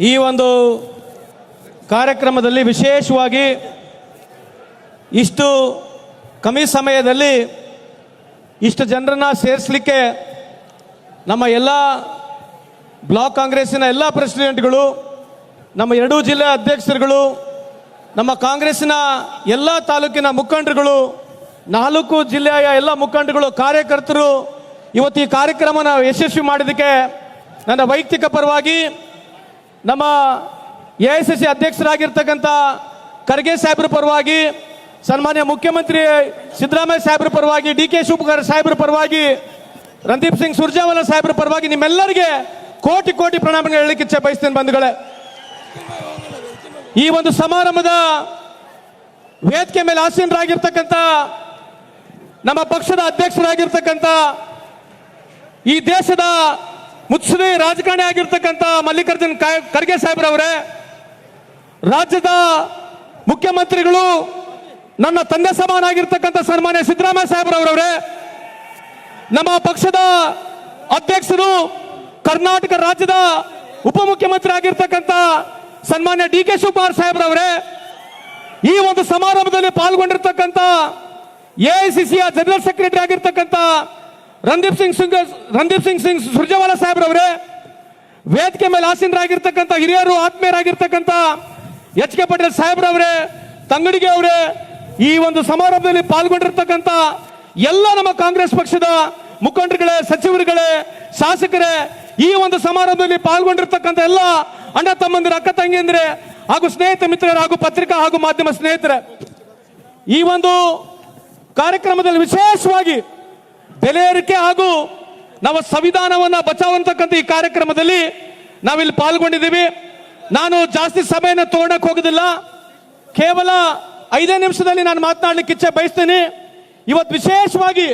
ಈ ಒಂದು ಕಾರ್ಯಕ್ರಮದಲ್ಲಿ ವಿಶೇಷವಾಗಿ ಇಷ್ಟು ಕಮ್ಮಿ ಸಮಯದಲ್ಲಿ ಇಷ್ಟು ಜನರನ್ನು ಸೇರಿಸಲಿಕ್ಕೆ ನಮ್ಮ ಎಲ್ಲ ಬ್ಲಾಕ್ ಕಾಂಗ್ರೆಸ್ಸಿನ ಎಲ್ಲ ಪ್ರೆಸಿಡೆಂಟ್ಗಳು, ನಮ್ಮ ಎರಡೂ ಜಿಲ್ಲೆ ಅಧ್ಯಕ್ಷರುಗಳು, ನಮ್ಮ ಕಾಂಗ್ರೆಸ್ಸಿನ ಎಲ್ಲ ತಾಲೂಕಿನ ಮುಖಂಡರುಗಳು, ನಾಲ್ಕು ಜಿಲ್ಲೆಯ ಎಲ್ಲ ಮುಖಂಡರುಗಳು, ಕಾರ್ಯಕರ್ತರು, ಇವತ್ತು ಈ ಕಾರ್ಯಕ್ರಮನ ಯಶಸ್ವಿ ಮಾಡಿದ್ದಕ್ಕೆ ನನ್ನ ವೈಯಕ್ತಿಕ ಪರವಾಗಿ ನಮ್ಮ ಎ ಐ ಸಿ ಸಿ ಅಧ್ಯಕ್ಷರಾಗಿರ್ತಕ್ಕಂಥ ಖರ್ಗೆ ಸಾಹೇಬ್ರ ಪರವಾಗಿ, ಸನ್ಮಾನ್ಯ ಮುಖ್ಯಮಂತ್ರಿ ಸಿದ್ದರಾಮಯ್ಯ ಸಾಹೇಬ್ರ ಪರವಾಗಿ, ಡಿ ಕೆ ಶಿವಕುಮಾರ್ ಸಾಹೇಬ್ರ ಪರವಾಗಿ ರಂದೀಪ್ ಸಿಂಗ್ ಸುರ್ಜಾವಾಲ ಸಾಹೇಬ್ರ ಪರವಾಗಿ ನಿಮ್ಮೆಲ್ಲರಿಗೆ ಕೋಟಿ ಕೋಟಿ ಪ್ರಣಾಮಗಳು ಹೇಳಲಿಕ್ಕೆ ಇಚ್ಛೆ ಬಯಸ್ತೇನೆ ಬಂಧುಗಳೇ. ಈ ಒಂದು ಸಮಾರಂಭದ ವೇದಿಕೆ ಮೇಲೆ ಆಸೀನರಾಗಿರ್ತಕ್ಕಂಥ ನಮ್ಮ ಪಕ್ಷದ ಅಧ್ಯಕ್ಷರಾಗಿರ್ತಕ್ಕಂಥ ಈ ದೇಶದ ಮುತ್ಸದಿ ರಾಜಕಾರಣಿ ಆಗಿರ್ತಕ್ಕಂಥ ಮಲ್ಲಿಕಾರ್ಜುನ್ ಖರ್ಗೆ ಸಾಹೇಬ್ರವರೇ, ರಾಜ್ಯದ ಮುಖ್ಯಮಂತ್ರಿಗಳು, ನನ್ನ ತಂದೆ ಸಮಾನ ಆಗಿರ್ತಕ್ಕಂಥ ಸನ್ಮಾನ್ಯ ಸಿದ್ದರಾಮಯ್ಯ ಸಾಹೇಬ್ರವರವರೇ, ನಮ್ಮ ಪಕ್ಷದ ಅಧ್ಯಕ್ಷರು ಕರ್ನಾಟಕ ರಾಜ್ಯದ ಉಪಮುಖ್ಯಮಂತ್ರಿ ಆಗಿರ್ತಕ್ಕಂಥ ಸನ್ಮಾನ್ಯ ಡಿ ಕೆ ಶಿವಕುಮಾರ್ ಸಾಹೇಬ್ರವರೇ, ಈ ಒಂದು ಸಮಾರಂಭದಲ್ಲಿ ಪಾಲ್ಗೊಂಡಿರ್ತಕ್ಕಂಥ ಎಐಸಿಸಿಯ ಜನರಲ್ ಸೆಕ್ರೆಟರಿ ಆಗಿರ್ತಕ್ಕಂಥ ರಣದೀಪ್ ಸಿಂಗ್ ಸಿಂಗ್, ರಣದೀಪ್ ಸಿಂಗ್ ಸಿಂಗ್ ಸುರ್ಜೇವಾಲಾ ಸಾಹೇಬ್ರವರೇ, ವೇದಿಕೆ ಮೇಲೆ ಆಸೀನರಾಗಿರ್ತಕ್ಕಂಥ ಹಿರಿಯರು, ಆತ್ಮೀಯರಾಗಿರ್ತಕ್ಕಂಥ ಎಚ್ ಕೆ ಪಟೇಲ್ ಸಾಹೇಬ್ರವರೇ, ತಂಗಡಿಗೆ ಅವರೇ, ಈ ಒಂದು ಸಮಾರಂಭದಲ್ಲಿ ಪಾಲ್ಗೊಂಡಿರ್ತಕ್ಕಂಥ ಎಲ್ಲ ನಮ್ಮ ಕಾಂಗ್ರೆಸ್ ಪಕ್ಷದ ಮುಖಂಡರುಗಳೇ, ಸಚಿವರುಗಳೇ, ಶಾಸಕರೇ, ಈ ಒಂದು ಸಮಾರಂಭದಲ್ಲಿ ಪಾಲ್ಗೊಂಡಿರ್ತಕ್ಕಂಥ ಎಲ್ಲ ಅಣ್ಣ ತಮ್ಮಂದಿರ, ಅಕ್ಕ ತಂಗಿಯಂದ್ರೆ, ಹಾಗೂ ಸ್ನೇಹಿತ ಮಿತ್ರರು, ಹಾಗೂ ಪತ್ರಿಕಾ ಹಾಗೂ ಮಾಧ್ಯಮ ಸ್ನೇಹಿತರೆ, ಈ ಒಂದು ಕಾರ್ಯಕ್ರಮದಲ್ಲಿ ವಿಶೇಷವಾಗಿ ಬೆಲೆ ಏರಿಕೆ ಹಾಗೂ ನಮ್ಮ ಸಂವಿಧಾನವನ್ನು ಬಚಾವಂತಕ್ಕಂಥ ಈ ಕಾರ್ಯಕ್ರಮದಲ್ಲಿ ನಾವಿಲ್ಲಿ ಪಾಲ್ಗೊಂಡಿದ್ದೀವಿ. ನಾನು ಜಾಸ್ತಿ ಸಮಯನ ತಗೊಳಕ್ ಹೋಗೋದಿಲ್ಲ. ಕೇವಲ ಐದೇ ನಿಮಿಷದಲ್ಲಿ ನಾನು ಮಾತನಾಡಲಿಕ್ಕೆ ಇಚ್ಛೆ ಬಯಸ್ತೀನಿ. ಇವತ್ತು ವಿಶೇಷವಾಗಿ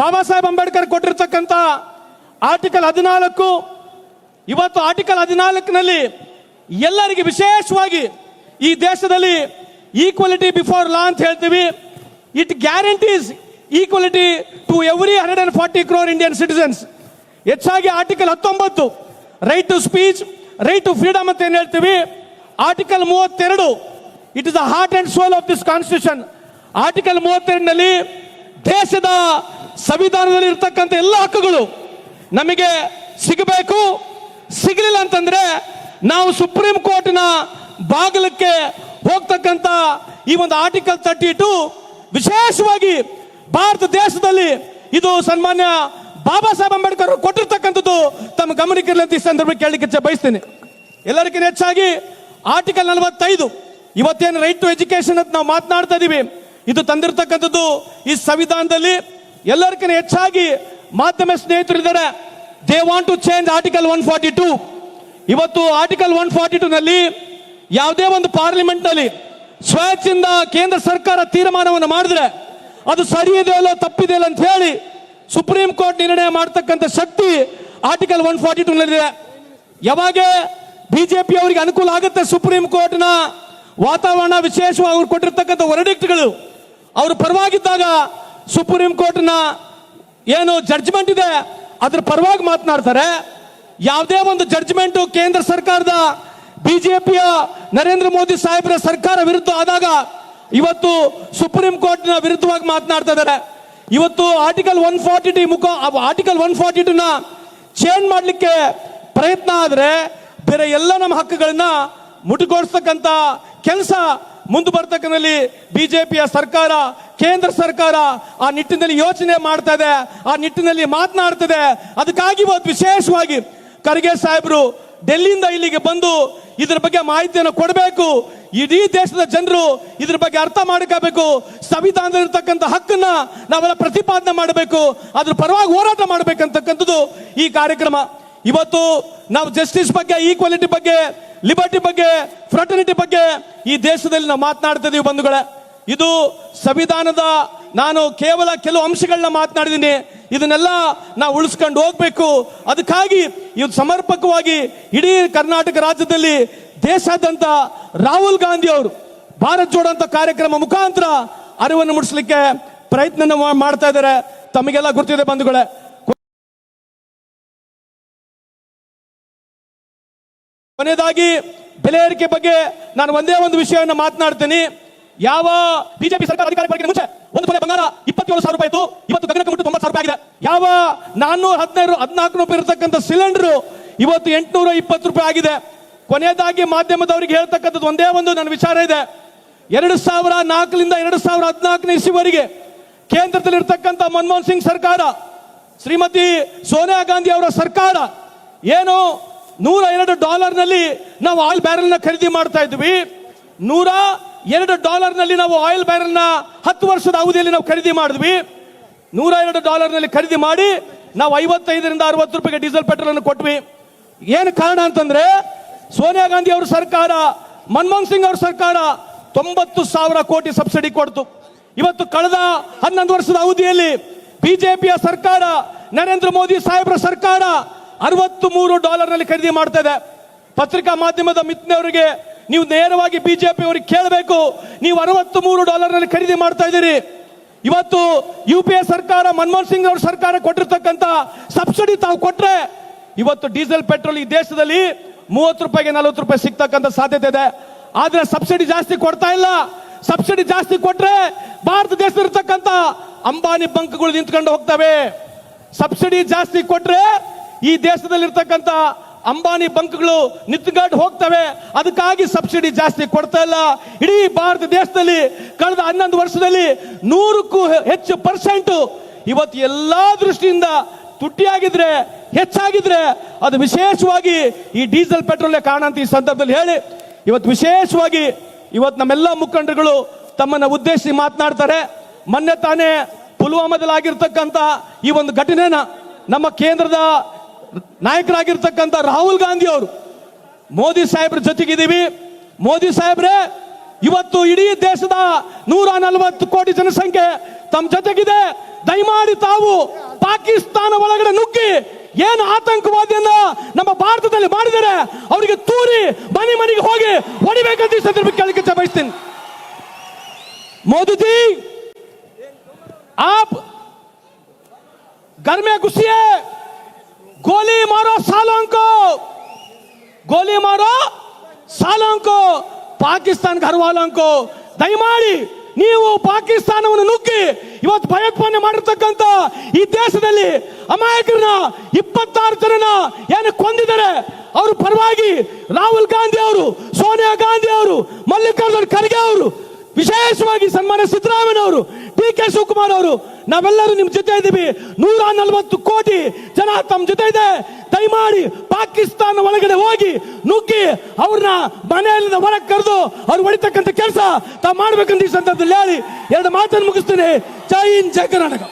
ಬಾಬಾ ಸಾಹೇಬ್ ಅಂಬೇಡ್ಕರ್ ಕೊಟ್ಟಿರ್ತಕ್ಕಂಥ ಆರ್ಟಿಕಲ್ ಹದಿನಾಲ್ಕು. ಇವತ್ತು ಆರ್ಟಿಕಲ್ ಹದಿನಾಲ್ಕಿನಲ್ಲಿ ಎಲ್ಲರಿಗೆ ವಿಶೇಷವಾಗಿ ಈ ದೇಶದಲ್ಲಿ ಈಕ್ವಾಲಿಟಿ ಬಿಫೋರ್ ಲಾ ಅಂತ ಹೇಳ್ತೀವಿ. It guarantees equality to every hundred and forty crore Indian citizens ಹೆಚ್ಚಾಗಿ ಆರ್ಟಿಕಲ್ ಹತ್ತೊಂಬತ್ತು right to speech right to freedom ಅಂತ ಏನು ಹೇಳ್ತೀವಿ? ಆರ್ಟಿಕಲ್ ಮೂವತ್ತೆರಡು it is the heart and soul of this constitution article ಮೂವತ್ತೆರಡನಲ್ಲಿ ದೇಶದ ಸಂವಿಧಾನದಲ್ಲಿ ಇರ್ತಕ್ಕಂಥ ಎಲ್ಲ ಹಕ್ಕುಗಳು ನಮಗೆ ಸಿಗಬೇಕು. ಸಿಗಲಿಲ್ಲ ಅಂತಂದ್ರೆ ನಾವು ಸುಪ್ರೀಂ ಕೋರ್ಟ್ನ ಬಾಗಿಲಕ್ಕೆ ಹೋಗ್ತಕ್ಕಂಥ ಈ ಒಂದು ಆರ್ಟಿಕಲ್ ತರ್ಟಿ ಟು ವಿಶೇಷವಾಗಿ ಭಾರತ ದೇಶದಲ್ಲಿ ಇದು ಸನ್ಮಾನ್ಯ ಬಾಬಾ ಸಾಹೇಬ್ ಅಂಬೇಡ್ಕರ್ ಕೊಟ್ಟಿರ್ತಕ್ಕಂಥದ್ದು. ತಮ್ಮ ಗಮನಕ್ಕಿರಲಿ ಅಂತ ಈ ಸಂದರ್ಭಕ್ಕೆ ಕೇಳಲಿಕ್ಕೆ ಬಯಸ್ತೇನೆ. ಎಲ್ಲರಿಗಿಂತ ಹೆಚ್ಚಾಗಿ ಆರ್ಟಿಕಲ್ ನಲವತ್ತೈದು. ಇವತ್ತೇನು ರೈಟ್ ಟು ಎಜುಕೇಶನ್ ಅಂತ ನಾವು ಮಾತನಾಡ್ತಾ ಇದೀವಿ. ಇದು ತಂದಿರತಕ್ಕಂಥದ್ದು ಈ ಸಂವಿಧಾನದಲ್ಲಿ. ಎಲ್ಲರಿಗಿಂತ ಹೆಚ್ಚಾಗಿ ಮಾಧ್ಯಮ ಸ್ನೇಹಿತರಿದ್ದಾರೆ. They want to change article one forty two ಇವತ್ತು ಆರ್ಟಿಕಲ್ ಒನ್ ಫಾರ್ಟಿ ಟೂ ನಲ್ಲಿ ಯಾವುದೇ ಒಂದು ಪಾರ್ಲಿಮೆಂಟ್ನಲ್ಲಿ ಸ್ವೇಚ್ಛೆಯಿಂದ ಕೇಂದ್ರ ಸರ್ಕಾರ ತೀರ್ಮಾನವನ್ನು ಮಾಡಿದ್ರೆ ಅದು ಸರಿ ಇದೆಯಲ್ಲ ತಪ್ಪಿದೆ ಅಂತ ಹೇಳಿ ಸುಪ್ರೀಂ ಕೋರ್ಟ್ ನಿರ್ಣಯ ಮಾಡತಕ್ಕಂಥ ಶಕ್ತಿ ಆರ್ಟಿಕಲ್ ಒನ್ ಫಾರ್ಟಿ ಟೂ ನಲ್ಲಿದೆ ಯಾವಾಗ ಬಿಜೆಪಿ ಅವರಿಗೆ ಅನುಕೂಲ ಆಗುತ್ತೆ ಸುಪ್ರೀಂ ಕೋರ್ಟ್ನ ವಾತಾವರಣ ವಿಶೇಷವಾಗಿ ಅವ್ರು ಕೊಟ್ಟಿರ್ತಕ್ಕಂಥ ವರ್ಡಿಕ್ಟ್ಗಳು, ಅವರು ಪರವಾಗಿದ್ದಾಗ ಸುಪ್ರೀಂ ಕೋರ್ಟ್ನ ಏನು ಜಡ್ಜ್ಮೆಂಟ್ ಇದೆ, ಅದ್ರ ಪರವಾಗಿ ಮಾತನಾಡ್ತಾರೆ. ಯಾವುದೇ ಒಂದು ಜಡ್ಜ್ಮೆಂಟ್ ಕೇಂದ್ರ ಸರ್ಕಾರದ ಬಿಜೆಪಿಯ ನರೇಂದ್ರ ಮೋದಿ ಸಾಹೇಬರ ಸರ್ಕಾರ ವಿರುದ್ಧ ಆದಾಗ ಇವತ್ತು ಸುಪ್ರೀಂ ಕೋರ್ಟ್ನ ವಿರುದ್ಧವಾಗಿ ಮಾತನಾಡ್ತಾ ಇದ್ದಾರೆ. ಇವತ್ತು ಆರ್ಟಿಕಲ್ ಒನ್ ಫಾರ್ಟಿ ಟಿ ಮುಖ ಆರ್ಟಿಕಲ್ ಒನ್ ಫಾರ್ಟಿ ಟೂನ ಚೇಂಜ್ ಮಾಡಲಿಕ್ಕೆ ಪ್ರಯತ್ನ ಆದರೆ ಬೇರೆ ಎಲ್ಲ ನಮ್ಮ ಹಕ್ಕುಗಳನ್ನ ಮುಟುಗೋಡಿಸ್ತಕ್ಕಂಥ ಕೆಲಸ ಮುಂದೆ ಬರ್ತಕ್ಕಂಥಲ್ಲಿ ಬಿಜೆಪಿಯ ಸರ್ಕಾರ, ಕೇಂದ್ರ ಸರ್ಕಾರ ಆ ನಿಟ್ಟಿನಲ್ಲಿ ಯೋಚನೆ ಮಾಡ್ತಾ ಇದೆ, ಆ ನಿಟ್ಟಿನಲ್ಲಿ ಮಾತನಾಡ್ತದೆ ಅದಕ್ಕಾಗಿ ಇವತ್ತು ವಿಶೇಷವಾಗಿ ಖರ್ಗೆ ಸಾಹೇಬರು ಡೆಲ್ಲಿಯಿಂದ ಇಲ್ಲಿಗೆ ಬಂದು ಇದರ ಬಗ್ಗೆ ಮಾಹಿತಿಯನ್ನು ಕೊಡಬೇಕು. ಇಡೀ ದೇಶದ ಜನರು ಇದ್ರ ಬಗ್ಗೆ ಅರ್ಥ ಮಾಡ್ಕೋಬೇಕು. ಸಂವಿಧಾನದಲ್ಲಿರ್ತಕ್ಕಂಥ ಹಕ್ಕನ್ನ ನಾವೆಲ್ಲ ಪ್ರತಿಪಾದನೆ ಮಾಡಬೇಕು. ಅದ್ರ ಪರವಾಗಿ ಹೋರಾಟ ಮಾಡಬೇಕಂತಕ್ಕಂಥದ್ದು ಈ ಕಾರ್ಯಕ್ರಮ. ಇವತ್ತು ನಾವು ಜಸ್ಟಿಸ್ ಬಗ್ಗೆ ಈಕ್ವಾಲಿಟಿ ಬಗ್ಗೆ ಲಿಬರ್ಟಿ ಬಗ್ಗೆ ಫ್ರಟರ್ನಿಟಿ ಬಗ್ಗೆ ಈ ದೇಶದಲ್ಲಿ ನಾವು ಮಾತನಾಡ್ತಾ ಇದೀವಿ ಬಂಧುಗಳೇ. ಇದು ಸಂವಿಧಾನದ ನಾನು ಕೇವಲ ಕೆಲವು ಅಂಶಗಳನ್ನ ಮಾತನಾಡಿದ್ದೀನಿ. ಇದನ್ನೆಲ್ಲ ನಾವು ಉಳಿಸ್ಕೊಂಡು ಹೋಗ್ಬೇಕು. ಅದಕ್ಕಾಗಿ ಇದು ಸಮರ್ಪಕವಾಗಿ ಇಡೀ ಕರ್ನಾಟಕ ರಾಜ್ಯದಲ್ಲಿ ದೇಶಾದ್ಯಂತ ರಾಹುಲ್ ಗಾಂಧಿ ಅವರು ಭಾರತ್ ಜೋಡೋ ಅಂತ ಕಾರ್ಯಕ್ರಮ ಮುಖಾಂತರ ಅರಿವನ್ನು ಮೂಡಿಸಲಿಕ್ಕೆ ಪ್ರಯತ್ನ ಮಾಡ್ತಾ ಇದ್ದಾರೆ. ತಮಗೆಲ್ಲ ಗೊತ್ತಿದೆ ಬಂಧುಗಳೇ. ಕೊನೆಯದಾಗಿ ಬೆಲೆ ಏರಿಕೆ ಬಗ್ಗೆ ನಾನು ಒಂದೇ ಒಂದು ವಿಷಯವನ್ನು ಮಾತನಾಡ್ತೀನಿ. ಯಾವ ಬಿಜೆಪಿ ಸರ್ಕಾರ ಅಧಿಕಾರ ಬರೋಕ್ಕಿಂತ ಮುಂಚೆ ಒಂದು ಕೊನೆ ಬಂಗಾರ ಇಪ್ಪತ್ತೇಳು ಸಾವಿರ ರೂಪಾಯಿ ಇತ್ತು. ಇವತ್ತು ಗಗನಕ್ಕೆ ಮುಟ್ಟು ತೊಂಬತ್ತು ಸಾವಿರ ರೂಪಾಯಿ ಆಗಿದೆ. ಯಾವ ನಾನ್ನೂರ ಹದಿನೈದು ಹದಿನಾಲ್ಕು ರೂಪಾಯಿ ಇರತಕ್ಕಂಥ ಸಿಲಿಂಡರ್ ಇವತ್ತು ಎಂಟುನೂರ ಇಪ್ಪತ್ತು ರೂಪಾಯಿ ಆಗಿದೆ. ಕೊನೆಯದಾಗಿ ಮಾಧ್ಯಮದವರಿಗೆ ಹೇಳ್ತಕ್ಕಂಥದ್ದು ಒಂದೇ ಒಂದು ನನ್ನ ವಿಚಾರ ಇದೆ. ಎರಡು ಸಾವಿರ ನಾಲ್ಕರಿಂದ ಎರಡು ಸಾವಿರ ಹದಿನಾಲ್ಕನೇ ಇಸಿವರೆಗೆ ಕೇಂದ್ರದಲ್ಲಿರ್ತಕ್ಕಂಥ ಮನಮೋಹನ್ ಸಿಂಗ್ ಸರ್ಕಾರ, ಶ್ರೀಮತಿ ಸೋನಿಯಾ ಗಾಂಧಿ ಅವರ ಸರ್ಕಾರ ಏನು ನೂರ ಎರಡು ಡಾಲರ್ನಲ್ಲಿ ನಾವು ಆಯಿಲ್ ಬ್ಯಾರೆಲ್ನ ಖರೀದಿ ಮಾಡ್ತಾ ಇದ್ವಿ. ನೂರ ಎರಡು ಡಾಲರ್ನಲ್ಲಿ ನಾವು ಆಯಿಲ್ ಬ್ಯಾರೆಲ್ನ ಹತ್ತು ವರ್ಷದ ಅವಧಿಯಲ್ಲಿ ನಾವು ಖರೀದಿ ಮಾಡಿದ್ವಿ. ನೂರ ಎರಡು ಡಾಲರ್ನಲ್ಲಿ ಖರೀದಿ ಮಾಡಿ ನಾವು ಐವತ್ತೈದರಿಂದ ಅರವತ್ತು ರೂಪಾಯಿಗೆ ಡೀಸೆಲ್ ಪೆಟ್ರೋಲ್ ಅನ್ನು ಕೊಟ್ವಿ. ಏನು ಕಾರಣ ಅಂತಂದ್ರೆ ಸೋನಿಯಾ ಗಾಂಧಿ ಅವರ ಸರ್ಕಾರ, ಮನಮೋಹನ್ ಸಿಂಗ್ ಅವರ ಸರ್ಕಾರ ತೊಂಬತ್ತು ಸಾವಿರ ಕೋಟಿ ಸಬ್ಸಿಡಿ ಕೊಡ್ತು. ಇವತ್ತು ಕಳೆದ ಹನ್ನೊಂದು ವರ್ಷದ ಅವಧಿಯಲ್ಲಿ ಬಿಜೆಪಿಯ ಸರ್ಕಾರ, ನರೇಂದ್ರ ಮೋದಿ ಸಾಹೇಬರ ಸರ್ಕಾರ ಅರವತ್ತು ಮೂರು ಡಾಲರ್ನಲ್ಲಿ ಖರೀದಿ ಮಾಡ್ತಾ ಇದೆ. ಪತ್ರಿಕಾ ಮಾಧ್ಯಮದ ಮಿತ್ನವರಿಗೆ ನೀವು ನೇರವಾಗಿ ಬಿಜೆಪಿ ಅವರಿಗೆ ಕೇಳಬೇಕು, ನೀವು ಅರವತ್ತು ಮೂರು ಡಾಲರ್ನಲ್ಲಿ ಖರೀದಿ ಮಾಡ್ತಾ ಇದ್ದೀರಿ. ಇವತ್ತು ಯು ಪಿ ಎ ಸರ್ಕಾರ, ಮನಮೋಹನ್ ಸಿಂಗ್ ಅವರ ಸರ್ಕಾರ ಕೊಟ್ಟಿರ್ತಕ್ಕಂಥ ಸಬ್ಸಿಡಿ ತಾವು ಕೊಟ್ರೆ, ಇವತ್ತು ಡೀಸೆಲ್ ಪೆಟ್ರೋಲ್ ಈ ದೇಶದಲ್ಲಿ ಮೂವತ್ತು ರೂಪಾಯಿಗೆ ನಲವತ್ತು ರೂಪಾಯಿ ಸಿಗ್ತಕ್ಕಂಥ ಸಾಧ್ಯತೆ ಇದೆ. ಆದ್ರೆ ಸಬ್ಸಿಡಿ ಜಾಸ್ತಿ ಕೊಡ್ತಾ ಇಲ್ಲ. ಸಬ್ಸಿಡಿ ಜಾಸ್ತಿ ಕೊಟ್ರೆ ಭಾರತ ದೇಶದಲ್ಲಿರ್ತಕ್ಕಂಥ ಅಂಬಾನಿ ಬಂಕ್ಗಳು ನಿಂತ್ಕೊಂಡು ಹೋಗ್ತವೆ. ಸಬ್ಸಿಡಿ ಜಾಸ್ತಿ ಕೊಟ್ರೆ ಈ ದೇಶದಲ್ಲಿರ್ತಕ್ಕಂಥ ಅಂಬಾನಿ ಬಂಕ್ಗಳು ನಿಂತ್ಕೊಂಡು ಹೋಗ್ತವೆ. ಅದಕ್ಕಾಗಿ ಸಬ್ಸಿಡಿ ಜಾಸ್ತಿ ಕೊಡ್ತಾ ಇಲ್ಲ. ಇಡೀ ಭಾರತ ದೇಶದಲ್ಲಿ ಕಳೆದ ಹನ್ನೊಂದು ವರ್ಷದಲ್ಲಿ ನೂರಕ್ಕೂ ಹೆಚ್ಚು ಪರ್ಸೆಂಟ್ ಇವತ್ತು ಎಲ್ಲಾ ದೃಷ್ಟಿಯಿಂದ ತುಟ್ಟಿಯಾಗಿದ್ರೆ ಹೆಚ್ಚಾಗಿದ್ರೆ ಅದು ವಿಶೇಷವಾಗಿ ಈ ಡೀಸೆಲ್ ಪೆಟ್ರೋಲ್ ಕಾರಣ ಅಂತ ಈ ಸಂದರ್ಭದಲ್ಲಿ ಹೇಳಿ. ಇವತ್ತು ವಿಶೇಷವಾಗಿ ಇವತ್ತು ನಮ್ಮೆಲ್ಲ ಮುಖಂಡರುಗಳು ತಮ್ಮನ್ನ ಉದ್ದೇಶಿಸಿ ಮಾತನಾಡ್ತಾರೆ. ಮೊನ್ನೆ ತಾನೇ ಪುಲ್ವಾಮಾದಲ್ಲಿ ಆಗಿರ್ತಕ್ಕಂಥ ಈ ಒಂದು ಘಟನೆನ ನಮ್ಮ ಕೇಂದ್ರದ ನಾಯಕರಾಗಿರ್ತಕ್ಕಂಥ ರಾಹುಲ್ ಗಾಂಧಿ ಅವರು ಮೋದಿ ಸಾಹೇಬ್ರ ಜೊತೆಗಿದ್ದೀವಿ. ಮೋದಿ ಸಾಹೇಬ್ರೆ, ಇವತ್ತು ಇಡೀ ದೇಶದ ನೂರ ನಲವತ್ತು ಕೋಟಿ ಜನಸಂಖ್ಯೆ ತಮ್ಮ ಜೊತೆಗಿದೆ. ದಯಮಾಡಿ ತಾವು ಪಾಕಿಸ್ತಾನ ಒಳಗಡೆ ನುಗ್ಗಿ ಏನು ಆತಂಕವಾದಿಯನ್ನ ನಮ್ಮ ಭಾರತದಲ್ಲಿ ಮಾಡಿದರೆ ಅವರಿಗೆ ತೂರಿ ಮನೆ ಮನೆಗೆ ಹೋಗಿ ಹೊಡಿಬೇಕಂತ ಈ ಸಂದರ್ಭ ಕೇಳಕ್ಕೆ ಬಯಸ್ತೀನಿ मोदी जी आप घर में घुसिए गोली मारो सालों को गोली मारो सालों को ಪಾಕಿಸ್ತಾನ घर वालों को ದಯಮಾಡಿ ನೀವು ಪಾಕಿಸ್ತಾನವನ್ನು ನುಗ್ಗಿ ಇವತ್ತು ಭಯೋತ್ಪಾದನೆ ಮಾಡಿರ್ತಕ್ಕಂಥ ಈ ದೇಶದಲ್ಲಿ ಅಮಾಯಕರನ್ನ ಇಪ್ಪತ್ತಾರು ಜನನ ಏನು ಕೊಂದಿದ್ದಾರೆ, ಅವ್ರ ಪರವಾಗಿ ರಾಹುಲ್ ಗಾಂಧಿ ಅವರು, ಸೋನಿಯಾ ಗಾಂಧಿ ಅವರು, ಮಲ್ಲಿಕಾರ್ಜುನ್ ಖರ್ಗೆ ಅವರು, ವಿಶೇಷವಾಗಿ ಸನ್ಮಾನ್ಯ ಸಿದ್ದರಾಮಯ್ಯ ಅವರು, ಡಿ ಕೆ ಶಿವಕುಮಾರ್ ಅವರು, ನಾವೆಲ್ಲರೂ ನಿಮ್ ಜೊತೆ ಇದ್ದೀವಿ. ನೂರ ನಲವತ್ತು ಕೋಟಿ ಜನ ತಮ್ಮ ಜೊತೆ ಇದೆ. ದಯಮಾಡಿ ಪಾಕಿಸ್ತಾನ ಒಳಗಡೆ ಹೋಗಿ ನುಗ್ಗಿ ಅವ್ರನ್ನ ಮನೆಯಲ್ಲಿಂದ ಹೊರಗೆ ಕರೆದು ಅವ್ರು ಹೊಡಿತಕ್ಕಂಥ ಕೆಲಸ ತಾವು ಮಾಡ್ಬೇಕಂತ ಈ ಸಂದರ್ಭದಲ್ಲಿ ಹೇಳಿ. ಎರಡು ಮಾತನ್ನು ಮುಗಿಸ್ತೀನಿ. ಜೈ ಇನ್ ಜೈ ಕರ್ನಾಟಕ.